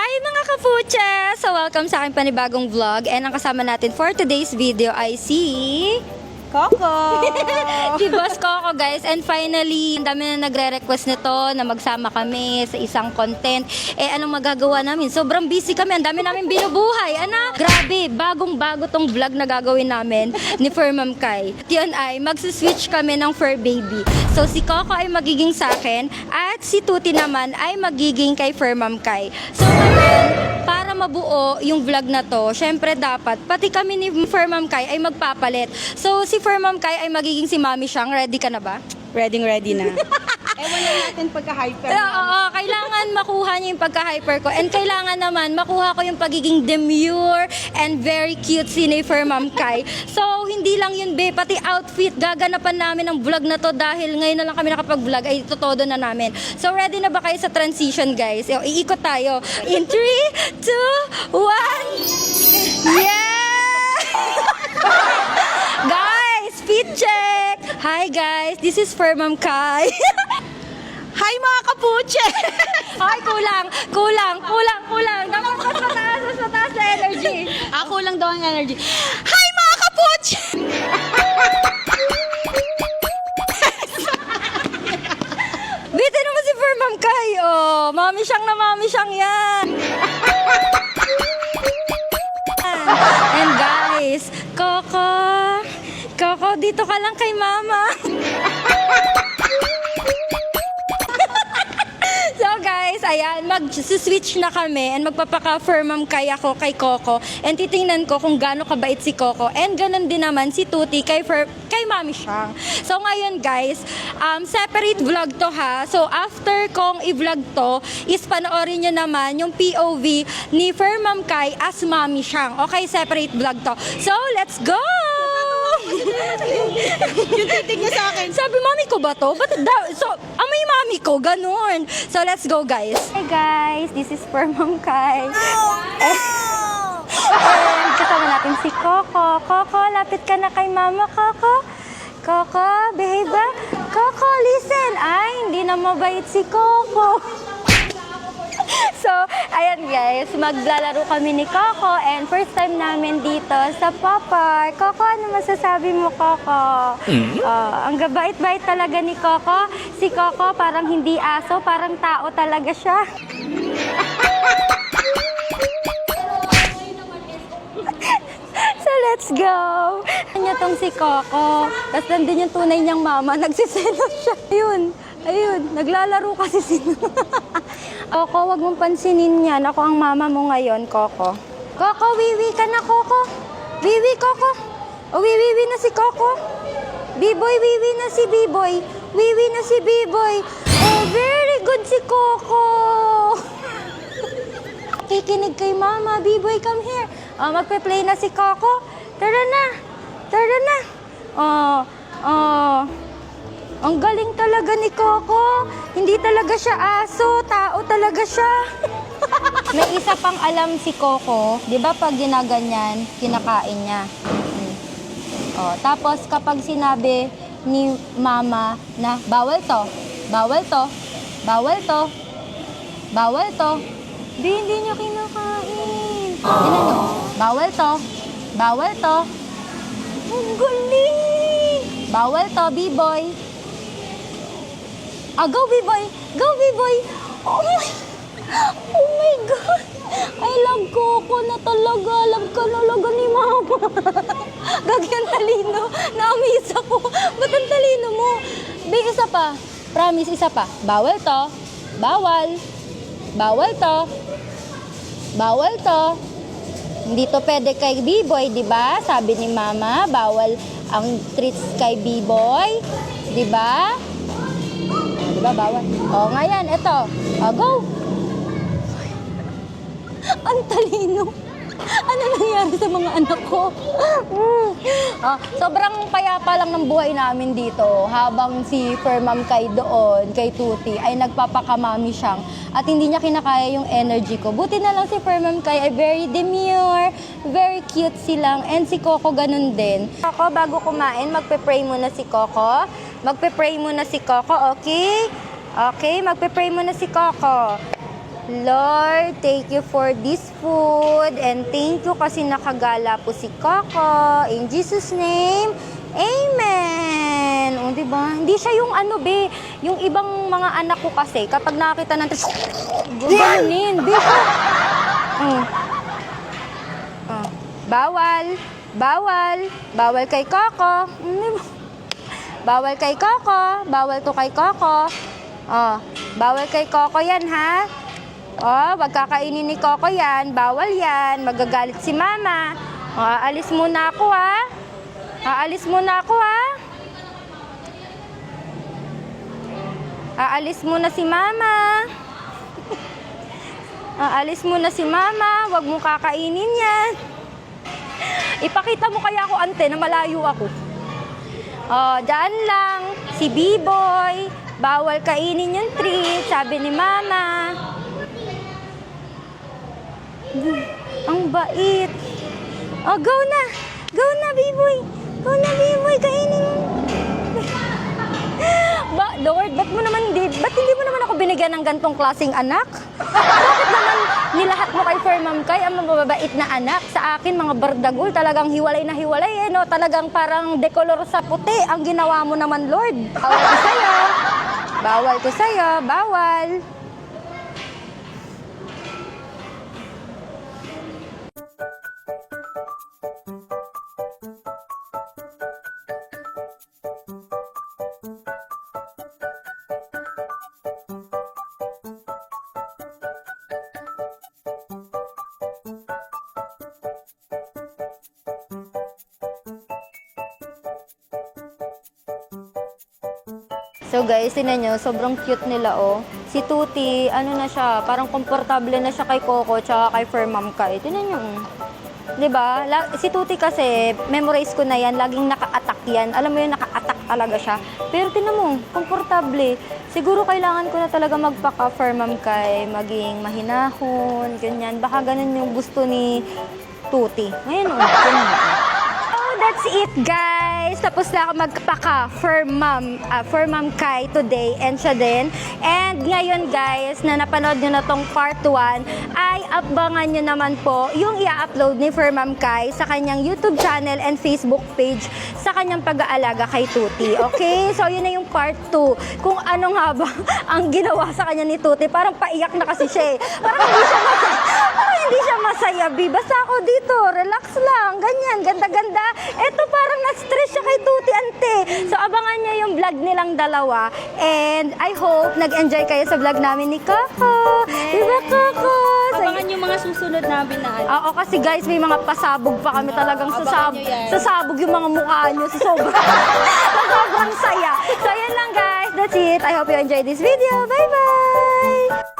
Hi mga kapuche! So welcome sa aking panibagong vlog and ang kasama natin for today's video ay si... Coco! si Boss Coco guys. And finally ang dami na nagre-request nito na magsama kami sa isang content. Eh anong magagawa namin? Sobrang busy kami. Ang dami namin binubuhay. Ana grabe. Bagong bago tong vlog na gagawin namin ni Fur Ma'am Kai. Yun ay magsuswitch kami ng fur baby. So si Coco ay magiging sa akin at si Tuti naman ay magiging kay Fur Ma'am Kai. So ngayon mabuo yung vlog na to, syempre dapat, pati kami ni Firmam Kai ay magpapalit. So, si Firmam Kai ay magiging si Mami Siyang. Ready ka na ba? Ready, ready na. Ewan lang natin pagka-hyper. Pero, oo, kailangan makuha niya yung pagka-hyper ko. And kailangan naman makuha ko yung pagiging demure and very cute si ni Firmam Kai. So, hindi lang yun, be, pati outfit. Gaganapan namin ang vlog na to dahil ngayon na lang kami nakapag-vlog ay totodo na namin. So, ready na ba kayo sa transition, guys? O, iikot tayo. In 3, 2, 1... Yeah! guys, fit check! Hi guys, this is Firmam Kai. Hi mga kapuche! Ay, kulang, kulang, kulang, kulang. Dapat mas mataas, mas mataas na energy. Ako lang daw ang energy. Hi mga kapuche! Bitin naman si Firmam Kai. Oh, mami siyang na mami siyang yan. And guys, Coco, Coco, dito ka lang kay mama. Mag-switch na kami and magpapaka-firmam kay ako kay Coco and titingnan ko kung gaano kabait si Coco and ganun din naman si Tuti kay Fir kay Mami Siyang. So ngayon guys, um, separate vlog to ha. So after kong i-vlog to, is panoorin nyo naman yung POV ni Firmam Kai as Mami Siyang. Okay, separate vlog to. So let's go! Yung titig niya sa akin. Sabi, mami ko ba to? Ba't daw? So, amoy mami ko, ganun. So, let's go, guys. Hey, guys. This is for Mom Kai. And kasama natin si Coco. Coco, lapit ka na kay mama, Coco. Coco, behave ba? Coco, listen. Ay, hindi na mabait si Coco. So, ayan guys, maglalaro kami ni Coco and first time namin dito sa Popeye. Coco, ano masasabi mo, Coco? Ah, ang gabait-bait talaga ni Coco. Si Coco parang hindi aso, parang tao talaga siya. So let's go! Kanya tong si Coco. Tapos nandun yung tunay niyang mama. Nagsiselos siya. Ayun. Ayun. Naglalaro kasi sila. Coco, wag mong pansinin yan. Ako ang mama mo ngayon, Coco. Coco, wiwi ka na, Coco. Wiwi, Coco. O, wiwi na si Coco. B-boy, wiwi na si B-boy. Wiwi na si B-boy. Oh, very good si Coco. Kikinig kay mama. B-boy, come here. Oh, magpe-play na si Coco. Tara na. Tara na. Oh. Ang galing talaga ni Coco. Hindi talaga siya aso. Tao talaga siya. May isa pang alam si Coco. Di ba pag ginaganyan, kinakain niya. Hmm. Oh, tapos kapag sinabi ni mama na bawal to, bawal to, bawal to, bawal to, di hindi niya kinakain. Tingnan nyo, bawal to, bawal to. Ang galing! Bawal to, B-boy. Ah, go, B-boy! Go, B-boy! Oh my... Oh my God! I love Coco na talaga. Love ka talaga ni Mama. Gagyan talino. Na-amaze ako. Ba't ang talino mo? Be, isa pa. Promise, isa pa. Bawal to. Bawal. Bawal to. Bawal to. Hindi to pwede kay B-boy, di ba? Sabi ni Mama, bawal ang treats kay B-boy. Di ba? Di ba, bawal? O, ngayon, ito. O, go! Ang talino. Ano nangyari sa mga anak ko? Mm. Ah, sobrang payapa lang ng buhay namin dito habang si Firmam kay doon, kay Tuti, ay nagpapakamami siyang at hindi niya kinakaya yung energy ko. Buti na lang si Firmam kay ay very demure, very cute silang, and si Coco ganun din. Ako, bago kumain, magpe-pray muna si Coco. Magpe-pray muna si Coco, okay? Okay, magpe-pray muna si Coco. Lord, thank you for this food and thank you kasi nakagala po si Coco. In Jesus' name, Amen! O, di ba? Hindi siya yung ano, be. Yung ibang mga anak ko kasi, kapag nakita ng gaganin, di ba? Mm. Oh. Bawal. Bawal. Bawal kay Coco. Mm? Bawal kay Coco. Bawal to kay Coco. Oh, bawal kay Coco yan, ha? Oh, wag kakainin ni Coco yan. Bawal yan. Magagalit si Mama. Oh, aalis muna ako, ha? Aalis muna ako, ha? Aalis muna si Mama. Aalis muna si Mama. Wag mo kakainin yan. Ipakita mo kaya ako, ante, na malayo ako. Oh, dyan lang. Si B-Boy. Bawal kainin yung treat, sabi ni Mama. Ang bait. Oh, go na. Go na, B-Boy. Go na, B-Boy. Kainin mo. Ba, Lord, ba't mo naman hindi, ba't hindi mo naman ako binigyan ng gantong klaseng anak? Bakit naman nilahat mo kay Fair Ma'am Kay ang mababait na anak? Sa akin, mga bardagul, talagang hiwalay na hiwalay eh, no? Talagang parang dekolor sa puti ang ginawa mo naman, Lord. Bawal ko sa'yo. Bawal ko sa'yo. Bawal. So guys, tinan nyo, sobrang cute nila oh. Si Tuti, ano na siya, parang komportable na siya kay Coco tsaka kay Fair Ma'am Kai. Tinan nyo. oh. 'Di ba? Si Tuti kasi, memorize ko na yan, laging naka-attack yan. Alam mo yun, naka-attack talaga siya. Pero tinan mo, komportable. Siguro kailangan ko na talaga magpaka Fair Ma'am Kai, maging mahinahon, ganyan. Baka ganun yung gusto ni Tuti. Ngayon, oh, tinan. So that's it guys. Tapos na ako magpaka for mom, ah, for mom Kai today and siya din. And ngayon guys, na napanood nyo na tong part 1, ay abangan nyo naman po yung i-upload ni for mom Kai sa kanyang YouTube channel and Facebook page sa kanyang pag-aalaga kay Tuti. Okay? So yun na yung part 2. Kung ano nga ba ang ginawa sa kanya ni Tuti. Parang paiyak na kasi siya eh. Parang hindi siya. Parang hindi siya masaya, Bi. Basta ako dito, relax lang, ganyan, ganda-ganda. Eto parang na-stress siya kay Tuti Ante. So abangan niya yung vlog nilang dalawa. And I hope nag-enjoy kayo sa vlog namin ni Coco. Diba, Coco? So, Abangan yung mga susunod namin na ano. Oo, kasi guys, may mga pasabog pa kami talagang yan. sasabog yung mga mukha nyo sa sobrang, sa sobrang saya. So, yan lang guys. That's it. I hope you enjoyed this video. Bye-bye!